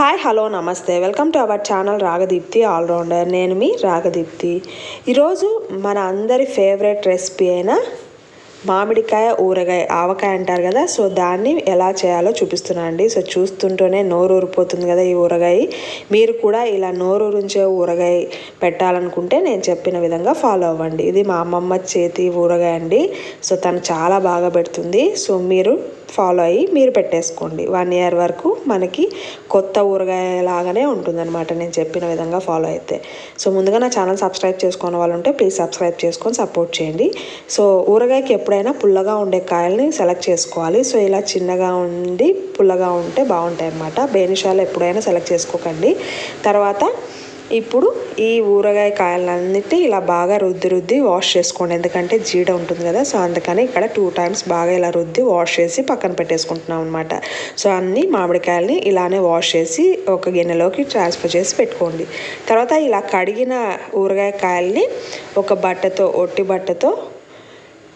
Hi hello namaste. Welcome to our channel Ragadeepthi allrounder. నేను మీ రాగదీప్తి. ఈరోజు మన అందరి ఫేవరెట్ రెసిపీ అయిన మామిడికాయ ఊరగాయ ఆవకాయ అంటారు కదా సో దాన్ని ఎలా చేయాలో చూపిస్తున్నాను అండి. సో చూస్తుంటేనే నోరు ఊరిపోతుంది కదా ఈ ఊరగాయ. మీరు కూడా ఇలా నోరు ఊరించే ఊరగాయ పెట్టాలనుకుంటే నేను చెప్పిన విధంగా ఫాలో అవ్వండి. ఇది మా అమ్మమ్మ చేతి ఊరగాయ అండి. సో తను చాలా బాగా పెడుతుంది. సో మీరు ఫాలో అయ్యి మీరు పెట్టేసుకోండి. వన్ ఇయర్ వరకు మనకి కొత్త ఊరగాయ లాగానే ఉంటుందన్నమాట నేను చెప్పిన విధంగా ఫాలో అయితే. సో ముందుగా నా ఛానల్ సబ్స్క్రైబ్ చేసుకున్న వాళ్ళు ఉంటే ప్లీజ్ సబ్స్క్రైబ్ చేసుకొని సపోర్ట్ చేయండి. సో ఊరగాయకి ఎప్పుడైనా పుల్లగా ఉండే కాయల్ని సెలెక్ట్ చేసుకోవాలి. సో ఇలా చిన్నగా ఉండి పుల్లగా ఉంటే బాగుంటాయి అన్నమాట బేనిషాలు ఎప్పుడైనా సెలెక్ట్ చేసుకోకండి. తర్వాత ఇప్పుడు ఈ ఊరగాయ కాయలన్నిటి ఇలా బాగా రుద్ది రుద్ది వాష్ చేసుకోండి. ఎందుకంటే జీడ ఉంటుంది కదా సో అందుకని ఇక్కడ టూ టైమ్స్ బాగా ఇలా రుద్ది వాష్ చేసి పక్కన పెట్టేసుకుంటున్నాం అనమాట సో అన్ని మామిడికాయలని ఇలానే వాష్ చేసి ఒక గిన్నెలోకి ట్రాన్స్ఫర్ చేసి పెట్టుకోండి. తర్వాత ఇలా కడిగిన ఊరగాయ కాయల్ని ఒక బట్టతో ఒట్టి బట్టతో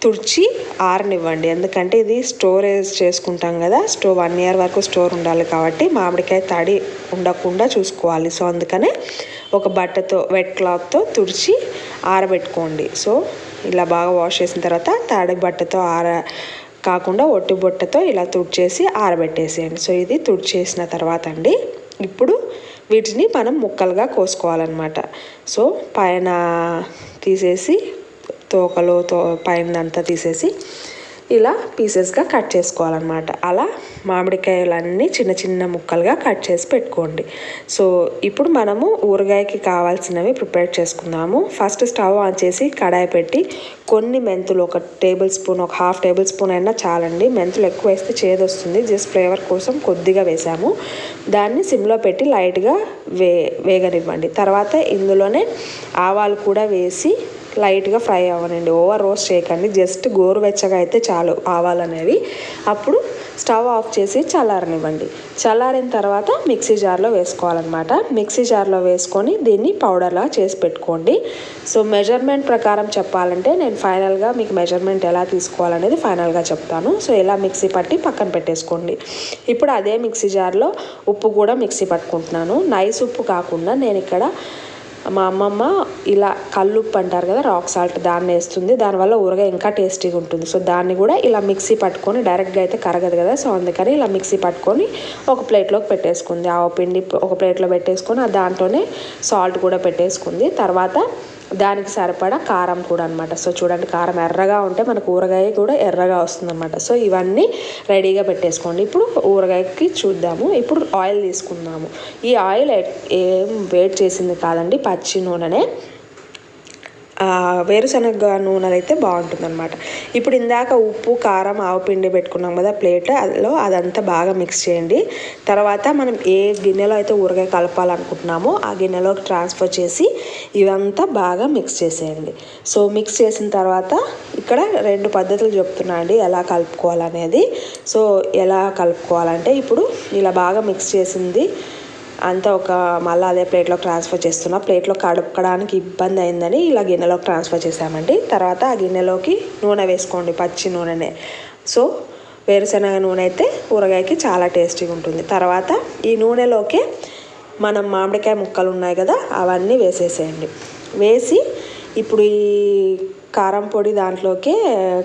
తుడిచి ఆరనివ్వండి. ఎందుకంటే ఇది స్టోరేజ్ చేసుకుంటాం కదా స్టోర్ వన్ ఇయర్ వరకు స్టోర్ ఉండాలి కాబట్టి మామిడికాయ తడి ఉండకుండా చూసుకోవాలి. సో అందుకనే ఒక బట్టతో వెట్ క్లాత్తో తుడిచి ఆరబెట్టుకోండి. సో ఇలా బాగా వాష్ చేసిన తర్వాత తడి బట్టతో ఆర కాకుండా ఒట్టి బొట్టతో ఇలా తుడిచేసి ఆరబెట్టేసేయండి. సో ఇది తుడిచేసిన తర్వాత అండి ఇప్పుడు వీటిని మనం ముక్కలుగా కోసుకోవాలన్నమాట. సో పైన తీసేసి తోకలో తో పైనంతా తీసేసి ఇలా పీసెస్గా కట్ చేసుకోవాలన్నమాట. అలా మామిడికాయలన్నీ చిన్న చిన్న ముక్కలుగా కట్ చేసి పెట్టుకోండి. సో ఇప్పుడు మనము ఊరగాయకి కావాల్సినవి ప్రిపేర్ చేసుకుందాము. ఫస్ట్ స్టవ్ ఆన్ చేసి కడాయి పెట్టి కొన్ని మెంతులు ఒక టేబుల్ స్పూన్ ఒక హాఫ్ టేబుల్ స్పూన్ అయినా చాలండి. మెంతులు ఎక్కువ వేస్తే చేదొస్తుంది జస్ట్ ఫ్లేవర్ కోసం కొద్దిగా వేసాము. దాన్ని సిమ్లో పెట్టి లైట్గా వే వేగనివ్వండి. తర్వాత ఇందులోనే ఆవాలు కూడా వేసి లైట్గా ఫ్రై అవ్వనండి. ఓవర్ రోస్ట్ చేయకండి. జస్ట్ గోరువెచ్చగా అయితే చాలు ఆవాలనేవి. అప్పుడు స్టవ్ ఆఫ్ చేసి చల్లారనివ్వండి. చల్లారిన తర్వాత మిక్సీ జార్లో వేసుకోవాలన్నమాట. మిక్సీ జార్లో వేసుకొని దీన్ని పౌడర్లా చేసి పెట్టుకోండి. సో మెజర్మెంట్ ప్రకారం చెప్పాలంటే నేను ఫైనల్గా మీకు మెజర్మెంట్ ఎలా తీసుకోవాలనేది ఫైనల్గా చెప్తాను. సో ఇలా మిక్సీ పట్టి పక్కన పెట్టేసుకోండి. ఇప్పుడు అదే మిక్సీ జార్లో ఉప్పు కూడా మిక్సీ పట్టుకుంటున్నాను. నైస్ ఉప్పు కాకుండా నేను ఇక్కడ మా అమ్మమ్మ ఇలా కల్లుప్పు అంటారు కదా రాక్ సాల్ట్ దాన్ని వేస్తుంది. దానివల్ల ఊరగాయ ఇంకా టేస్టీగా ఉంటుంది. సో దాన్ని కూడా ఇలా మిక్సీ పట్టుకొని డైరెక్ట్గా అయితే కరగదు కదా. సో అందుకని ఇలా మిక్సీ పట్టుకొని ఒక ప్లేట్లోకి పెట్టేసుకుంది. ఆవు పిండి ఒక ప్లేట్లో పెట్టేసుకొని దాంట్లోనే సాల్ట్ కూడా పెట్టేసుకుంది. తర్వాత దానికి సరిపడా కారం కూడా అనమాట సో చూడండి కారం ఎర్రగా ఉంటే మనకు ఊరగాయ కూడా ఎర్రగా వస్తుందన్నమాట. సో ఇవన్నీ రెడీగా పెట్టేసుకోండి. ఇప్పుడు ఊరగాయకి చూద్దాము. ఇప్పుడు ఆయిల్ తీసుకుందాము. ఈ ఆయిల్ ఏం వేట్ చేసింది కాదండి పచ్చి నూనెనే. వేరుశనగ నూనెలు అయితే బాగుంటుంది అనమాట ఇప్పుడు ఇందాక ఉప్పు కారం ఆవు పిండి పెట్టుకున్నాం కదా ప్లేట్ అదిలో అదంతా బాగా మిక్స్ చేయండి. తర్వాత మనం ఏ గిన్నెలో అయితే ఊరగాయ కలపాలనుకుంటున్నామో ఆ గిన్నెలోకి ట్రాన్స్ఫర్ చేసి ఇవంతా బాగా మిక్స్ చేసేయండి. సో మిక్స్ చేసిన తర్వాత ఇక్కడ రెండు పద్ధతులు చెప్తున్నా అండి ఎలా కలుపుకోవాలనేది. సో ఎలా కలుపుకోవాలంటే ఇప్పుడు ఇలా బాగా మిక్స్ చేసింది అంతా ఒక మళ్ళీ అదే ప్లేట్లో ట్రాన్స్ఫర్ చేస్తున్నా. ప్లేట్లో కడుక్కడానికి ఇబ్బంది అయిందని ఇలా గిన్నెలోకి ట్రాన్స్ఫర్ చేసామండి తర్వాత ఆ గిన్నెలోకి నూనె వేసుకోండి పచ్చి నూనెనే. సో వేరుశనగ నూనె అయితే ఊరగాయకి చాలా టేస్టీగా ఉంటుంది. తర్వాత ఈ నూనెలోకి మనం మామిడికాయ ముక్కలు ఉన్నాయి కదా అవన్నీ వేసేసేయండి. వేసి ఇప్పుడు ఈ కారం పొడి దాంట్లోకి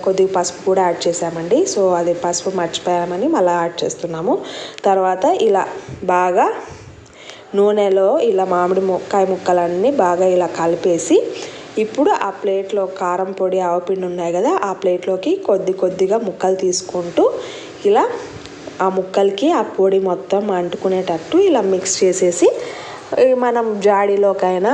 కొద్దిగా పసుపు కూడా యాడ్ చేసామండి సో అది పసుపు మర్చిపోయామని మళ్ళీ యాడ్ చేస్తున్నాము. తర్వాత ఇలా బాగా నూనెలో ఇలా మామిడి ముక్కాయ ముక్కలన్నీ బాగా ఇలా కలిపేసి ఇప్పుడు ఆ ప్లేట్లో కారం పొడి ఆవపిండి ఉన్నాయి కదా ఆ ప్లేట్లోకి కొద్ది కొద్దిగా ముక్కలు తీసుకుంటూ ఇలా ఆ ముక్కలకి ఆ పొడి మొత్తం అంటుకునేటట్టు ఇలా మిక్స్ చేసేసి మనం జాడీలోకైనా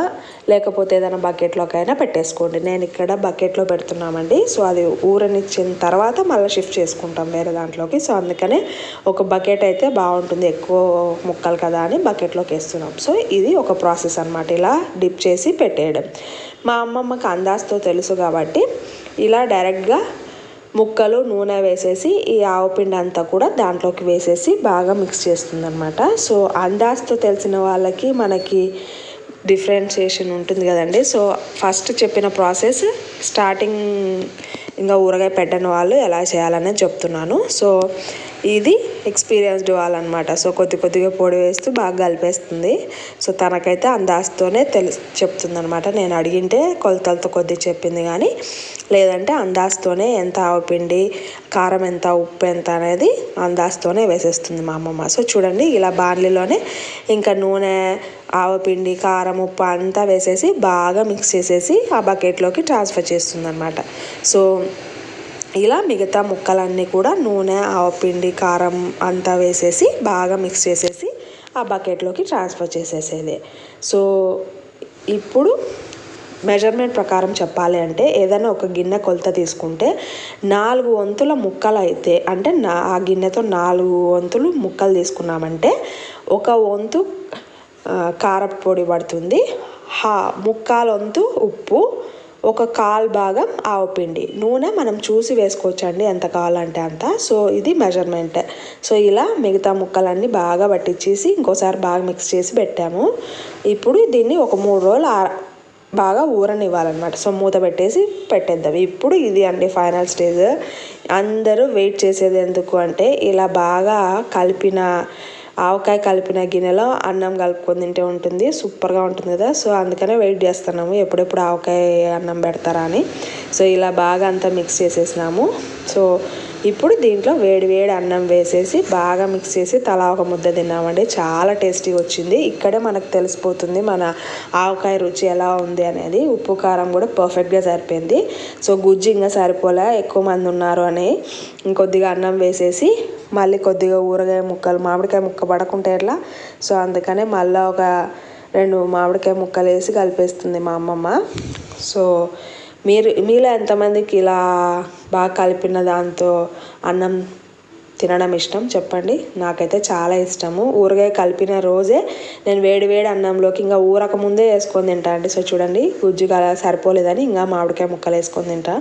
లేకపోతే ఏదైనా బకెట్లోకైనా పెట్టేసుకోండి. నేను ఇక్కడ బకెట్లో పెడుతున్నామండి. సో అది ఊరనిచ్చిన తర్వాత మళ్ళీ షిఫ్ట్ చేసుకుంటాం వేరే దాంట్లోకి. సో అందుకనే ఒక బకెట్ అయితే బాగుంటుంది. ఎక్కువ ముక్కలు కదా అని బకెట్లోకి వేస్తున్నాం. సో ఇది ఒక ప్రాసెస్ అనమాట ఇలా డిప్ చేసి పెట్టేయడం. మా అమ్మమ్మకి అందాజతో తెలుసు కాబట్టి ఇలా డైరెక్ట్గా ముక్కలు నూనె వేసేసి ఈ ఆవుపిండి అంతా కూడా దాంట్లోకి వేసేసి బాగా మిక్స్ చేస్తుంది అనమాట సో అందాజతో తెలిసిన వాళ్ళకి మనకి డిఫరెన్షియేషన్ ఉంటుంది కదండి. సో ఫస్ట్ చెప్పిన ప్రాసెస్ స్టార్టింగ్ ఇంకా ఊరగాయ పెట్టని వాళ్ళు ఎలా చేయాలనేది చెప్తున్నాను. సో ఇది ఎక్స్పీరియన్స్డ్ వాళ్ళనమాట. సో కొద్ది కొద్దిగా పొడి వేస్తూ బాగా కలిపేస్తుంది. సో తనకైతే అందాజతోనే తెలుసు చెప్తుంది అనమాట నేను అడిగింటే కొలతలతో కొద్ది చెప్పింది కానీ లేదంటే అందాజతోనే ఎంత ఆవపిండి కారం ఎంత ఉప్పు ఎంత అనేది అందాజతోనే వేసేస్తుంది మా అమ్మమ్మ. సో చూడండి ఇలా బాణలిలోనే ఇంకా నూనె ఆవపిండి కారం ఉప్పు అంతా వేసేసి బాగా మిక్స్ చేసేసి ఆ బకెట్లోకి ట్రాన్స్ఫర్ చేస్తుంది అనమాట సో ఇలా మిగతా ముక్కలన్నీ కూడా నూనె ఆవపిండి కారం అంతా వేసేసి బాగా మిక్స్ చేసేసి ఆ బకెట్లోకి ట్రాన్స్ఫర్ చేసేసేది. సో ఇప్పుడు మెజర్మెంట్ ప్రకారం చెప్పాలి అంటే ఏదైనా ఒక గిన్నె కొలత తీసుకుంటే నాలుగు వంతుల ముక్కలు అయితే అంటే నా ఆ గిన్నెతో నాలుగు వంతులు ముక్కలు తీసుకున్నామంటే ఒక వంతు కారపొడి పడుతుంది. హా ముక్కాలు వంతు ఉప్పు ఒక కాల్ భాగం ఆవపిండి నూనె మనం చూసి వేసుకోవచ్చండి ఎంత కావాలంటే అంత. సో ఇది మెజర్మెంట్. సో ఇలా మిగతా ముక్కలన్నీ బాగా పట్టించేసి ఇంకోసారి బాగా మిక్స్ చేసి పెట్టాము. ఇప్పుడు దీన్ని ఒక మూడు రోజులు బాగా ఊరనివ్వాలన్నమాట. సో మూత పెట్టేసి పెట్టేద్దాం. ఇప్పుడు ఇది అండి ఫైనల్ స్టేజ్. అందరూ వెయిట్ చేసేది ఎందుకు అంటే ఇలా బాగా కలిపిన ఆవకాయ కలిపిన గిన్నెలో అన్నం కలుపుకొని తింటే ఉంటుంది సూపర్గా ఉంటుంది కదా. సో అందుకనే వెయిట్ చేస్తున్నాము ఎప్పుడెప్పుడు ఆవకాయ అన్నం పెడతారా అని. సో ఇలా బాగా అంతా మిక్స్ చేసేసినాము. సో ఇప్పుడు దీంట్లో వేడి వేడి అన్నం వేసేసి బాగా మిక్స్ చేసి తలా ఒక ముద్ద తిన్నామండి. చాలా టేస్టీ వచ్చింది. ఇక్కడే మనకు తెలిసిపోతుంది మన ఆవకాయ రుచి ఎలా ఉంది అనేది. ఉప్పు కారం కూడా పర్ఫెక్ట్గా సరిపోయింది. సో గుజ్జు ఇంకా సరిపోలే. ఎక్కువ మంది ఉన్నారు అని ఇంకొద్దిగా అన్నం వేసేసి మళ్ళీ కొద్దిగా ఊరగాయ ముక్కలు మామిడికాయ ముక్క పడకుంటే ఎట్లా? సో అందుకనే మళ్ళీ ఒక రెండు మామిడికాయ ముక్కలు వేసి కలిపేస్తుంది మా అమ్మమ్మ. సో మీరు మీలో ఎంతమందికి ఇలా బాగా కలిపిన దాంతో అన్నం తినడం ఇష్టం చెప్పండి. నాకైతే చాలా ఇష్టము. ఊరగాయ కలిపిన రోజే నేను వేడి వేడి అన్నంలోకి ఇంకా ఊరక ముందే వేసుకొని తింటా అండి. సో చూడండి గుజ్జు కల సరిపోలేదని ఇంకా మామిడికాయ ముక్కలు వేసుకొని తింటా.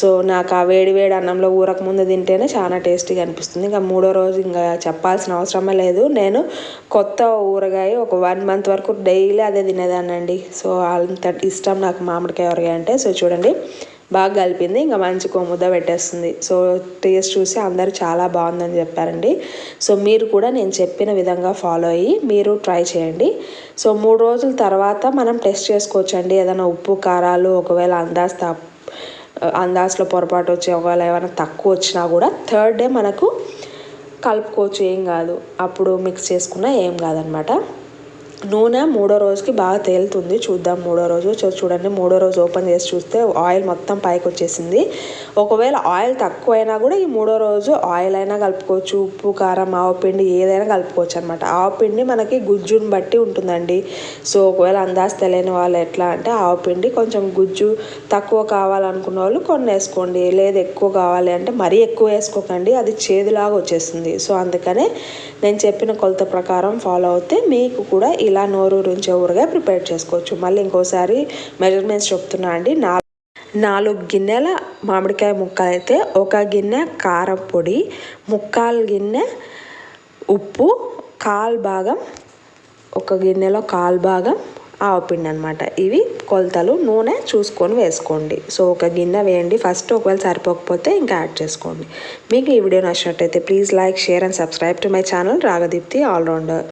సో నాకు ఆ వేడి వేడి అన్నంలో ఊరక ముందే తింటేనే చాలా టేస్టీగా అనిపిస్తుంది. ఇంకా మూడో రోజు ఇంకా చెప్పాల్సిన అవసరమే లేదు. నేను కొత్త ఊరగాయ ఒక వన్ మంత్ వరకు డైలీ అదే తినేదాన్ని అండి సో అంత ఇష్టం నాకు మామిడికాయ ఊరగాయ అంటే. సో చూడండి బాగా కలిపింది. ఇంకా మంచి ముద్ద పెట్టేస్తుంది. సో టేస్ట్ చూసి అందరూ చాలా బాగుందని చెప్పారండి. సో మీరు కూడా నేను చెప్పిన విధంగా ఫాలో అయ్యి మీరు ట్రై చేయండి. సో మూడు రోజుల తర్వాత మనం టెస్ట్ చేసుకోవచ్చు అండి ఏదైనా ఉప్పు కారాలు ఒకవేళ అందాజ్ అందాజ్లో పొరపాటు వచ్చి ఒకవేళ ఏమైనా తక్కువ వచ్చినా కూడా థర్డ్ డే మనకు కలుపుకోవచ్చు ఏం కాదు. అప్పుడు మిక్స్ చేసుకున్నా ఏం కాదనమాట. నూనె మూడో రోజుకి బాగా తేలుతుంది. చూద్దాం మూడో రోజు. చూడండి. మూడో రోజు ఓపెన్ చేసి చూస్తే ఆయిల్ మొత్తం పైకి వచ్చేసింది. ఒకవేళ ఆయిల్ తక్కువైనా కూడా ఈ మూడో రోజు ఆయిల్ అయినా కలుపుకోవచ్చు. ఉప్పు కారం ఆవపిండి ఏదైనా కలుపుకోవచ్చు అనమాట ఆవపిండి మనకి గుజ్జుని బట్టి ఉంటుందండి. సో ఒకవేళ అందాజ తెలియని వాళ్ళు ఎట్లా అంటే ఆవపిండి కొంచెం గుజ్జు తక్కువ కావాలనుకున్న వాళ్ళు కొన్ని వేసుకోండి. లేదు ఎక్కువ కావాలి అంటే మరీ ఎక్కువ వేసుకోకండి. అది చేదులాగా వచ్చేస్తుంది. సో అందుకనే నేను చెప్పిన కొలత ప్రకారం ఫాలో అవుతే మీకు కూడా ఇలా నోరు రుంచే ఊరగా ప్రిపేర్ చేసుకోవచ్చు. మళ్ళీ ఇంకోసారి మెజర్మెంట్స్ చెప్తున్నా అండి. నాలుగు గిన్నెల మామిడికాయ ముక్కలు అయితే ఒక గిన్నె కారం పొడి ముక్కాలు గిన్నె ఉప్పు కాల్ భాగం ఒక గిన్నెలో కాల్ భాగం ఆవపిండి అనమాట ఇవి కొలతలు నూనె చూసుకొని వేసుకోండి. సో ఒక గిన్నె వేయండి. ఫస్ట్ ఒకవేళ సరిపోకపోతే ఇంకా యాడ్ చేసుకోండి. మీకు ఈ వీడియో నచ్చినట్టయితే please like share and subscribe to my channel. Ragadeepthi allrounder